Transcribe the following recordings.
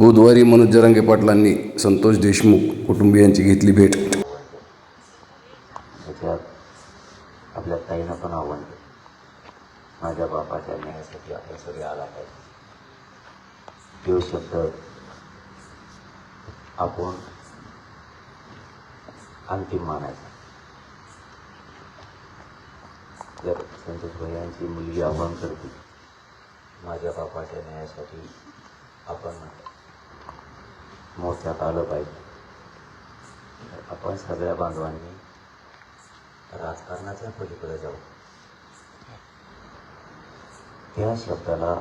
बुधवारी मनोज जरांगे पाटलांनी संतोष देशमुख कुटुंबियांची घेतली भेट. त्याच्यात आपल्या ताईनं पण आव्हान माझ्या बापाच्या न्यायासाठी आपल्या सगळे आला पाहिजे तो शब्द आपण अंतिम मानायचा. जर संतोष भैयांची मुलगी आव्हान करते माझ्या बापाच्या न्यायासाठी आपण मोत्यात आलं पाहिजे. आपण सगळ्या बांधवांनी राजकारणाच्या पलीकडे जाऊ. त्या शब्दाला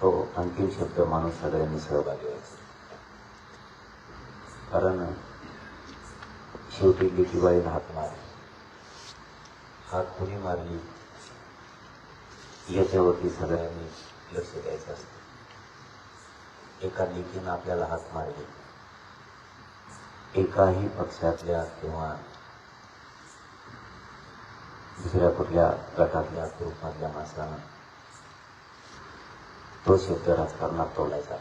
तो अंतिम शब्द माणूस सगळ्यांनी सहभागी व्हायचा. कारण शेवटी लेकीबाईनं हात मार हात कुणी मारली? याच्यावरती सगळ्यांनी लक्ष द्यायचं असतं. एका लेकीनं आपल्याला हात मारली. एकाही पक्षातल्या किंवा दुसऱ्या कुठल्या गटातल्या ग्रुपमधल्या माणसानं तो शब्द राजकारणात तोलायचा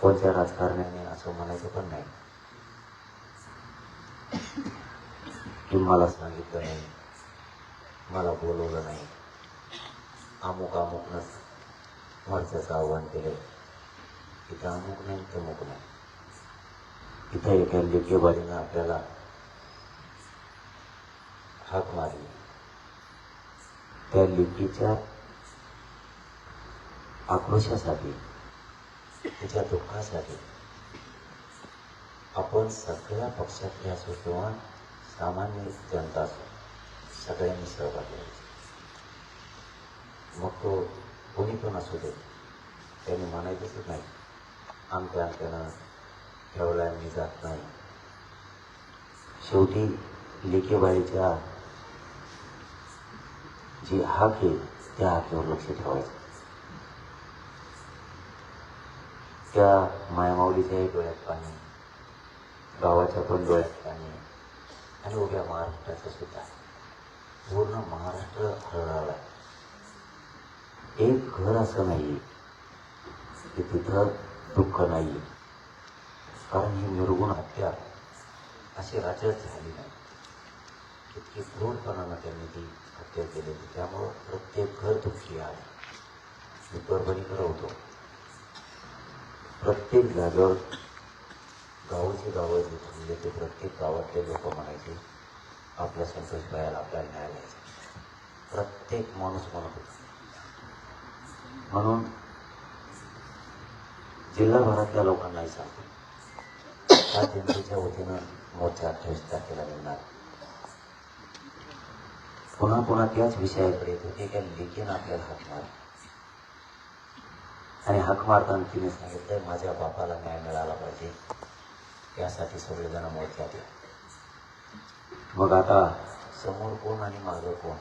कोणत्या राजकारण्याने असं म्हणायचं पण नाही. की मला सांगितलं नाही मला बोलवलं नाही. अमुक अमुकनंच मोर्चाचं आव्हान केलं इथं अमुक नाही तमुक नाही. इथं एका लेखेबारीनं आपल्याला हाक मारली. त्या लिपीच्या आक्रोशासाठी तिच्या दुःखासाठी आपण सगळ्या पक्षातले असो किंवा सामान्य जनता असो सगळ्यांनी सहभागी व्हायचं. मग तो कोणी पण असू दे त्यांनी म्हणायचंच नाही आमच्या आमच्यानं ठेवला मी जात नाही. शेवटी लेखेबाईच्या जी हाक आहे त्या हाकेवर लक्ष ठेवायचं. त्या मायामाऊलीच्याही डोळ्यात पाणी गावाच्या पण डोळ्यात पाणी आणि उभ्या महाराष्ट्राचं सुद्धा. पूर्ण महाराष्ट्र हरवला एक घर असं नाही की तिथं दुःख नाही कारण ही निर्गुण हत्या अशी राज्यात झाली नाही. इतकी क्रूरपणानं त्यांनी ती हत्या केलेली त्यामुळं प्रत्येक घर दुःखी आहे. मी परभणीकडे होतो प्रत्येक जागेवर गावाची गावं म्हणजे ते प्रत्येक गावातले लोक म्हणायचे आपल्या संतोष भायाला आपल्याला न्याय द्यायचा. प्रत्येक माणूस म्हणत होता. म्हणून जिल्हाभरातल्या लोकांनाही सांगतो त्या जनतेच्या वतीनं मोर्चा अठ्ठावीस तारखेला मिळणार पुन्हा पुन्हा त्याच विषयाकडे येतो की लेखीनं आपल्याला हाक मार. आणि हाक मारताना तिने सांगितलं माझ्या बापाला न्याय मिळाला पाहिजे. यासाठी सगळेजण मोर्चात या मग आता समोर कोण आणि मागं कोण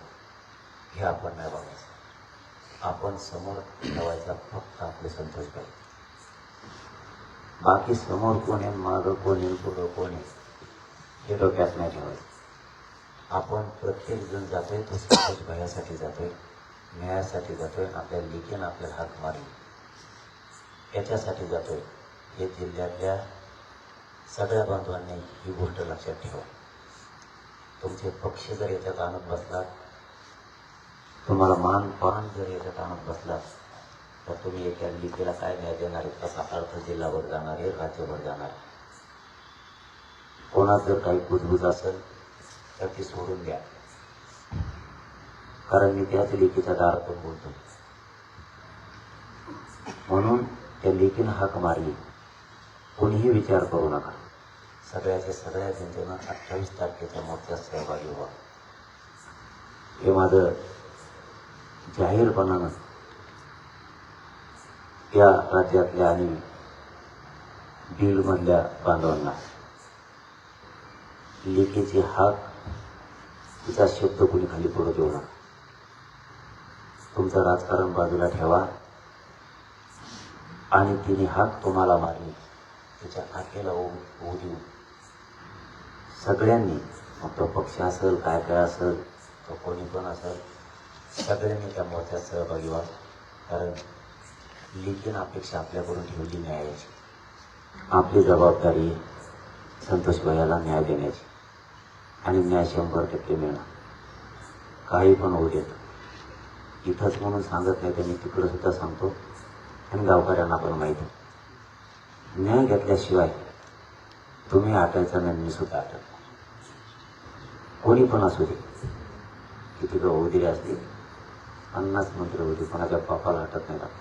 हे आपण नाही बघायचं. आपण समोर ठेवायचा फक्त आपले संतोष पाहिजे. बाकी समोर कोण आहे मागं कोण आहे पुढं कोण आहे हे डोक्यात नाही ठेवायचं. आपण प्रत्येक जण जातोय तो संतोष भयासाठी जातोय न्यायासाठी जातोय आपल्या लिखेन आपल्याला हात मारली. याच्यासाठी जातोय. हे जिल्ह्यातल्या सगळ्या बांधवांनी ही गोष्ट लक्षात ठेवा. तुमचे पक्ष जर याच्यात आणत बसलात तुम्हाला मान पान जर याच्यात आणत बसलास तर तुम्ही एका लिखीला काय न्याय देणार आहे? कसा अर्थ जिल्हाभर जाणार आहे? राज्यभर जाणार आहे. जर काही बुजबुज असेल तर ती सोडून द्या. कारण मी त्याच लेखीच्या दारातून बोलतो. म्हणून त्या लेखीनं हाक मारली. कोणीही विचार करू नका. सगळ्याच्या सगळ्या जनतेनं अठ्ठावीस तारखेच्या मोर्चात सहभागी व्हा. हे माझं जाहीरपणानं या राज्यातल्या आणि बीडमधल्या बांधवांना लेखीची हाक तिचा शब्द कोणी खाली पुढे देऊ नका तुमचं राजकारण बाजूला ठेवा. आणि तिने हाक तुम्हाला मारली तिच्या आखेला होऊ देऊ सगळ्यांनी मग तो पक्ष असेल काय काय असेल तो कोणी पण असेल सगळ्यांनी त्या मोर्चात सहभागी व्हा कारण लेखीन अपेक्षा आपल्याकडून ठेवली न्यायाची. आपली जबाबदारी संतोष भैयाला न्याय देण्याची. आणि न्याय शंभर टक्के मिळणार. काही पण होऊ देत. इथंच म्हणून सांगत नाही त्यांनी तिकडं सुद्धा सांगतो. आणि गावकऱ्यांना पण माहिती. न्याय घेतल्याशिवाय तुम्ही आटायचा नाही मी सुद्धा आटत कोणी पण असू दे. किती होऊ दिले असतील पन्नास मंत्र होते कोणाच्या पापाला हटत नाही राहत.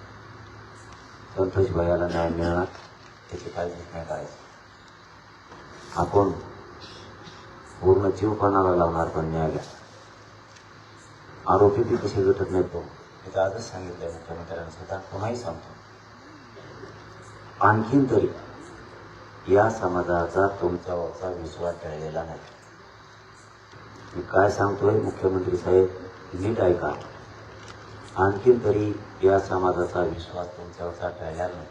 संतोष भैयाला न्याय मिळणार त्याची काळजी नाही करायची आपण पूर्ण जीव कोणाला लावणार पण न्याय आरोपी बी कसे भेटत नाही तो मी तर आजच सांगितलंय मुख्यमंत्र्यांना स्वतः पुन्हाही सांगतो. आणखीन तरी या समाजाचा तुमच्यावरचा विश्वास टळलेला नाही. मी काय सांगतोय मुख्यमंत्री साहेब नीट ऐका. आणखीन तरी या समाजाचा विश्वास तुमच्यावरचा टळलेला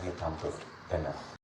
नाही आणि थांबतो धन्यवाद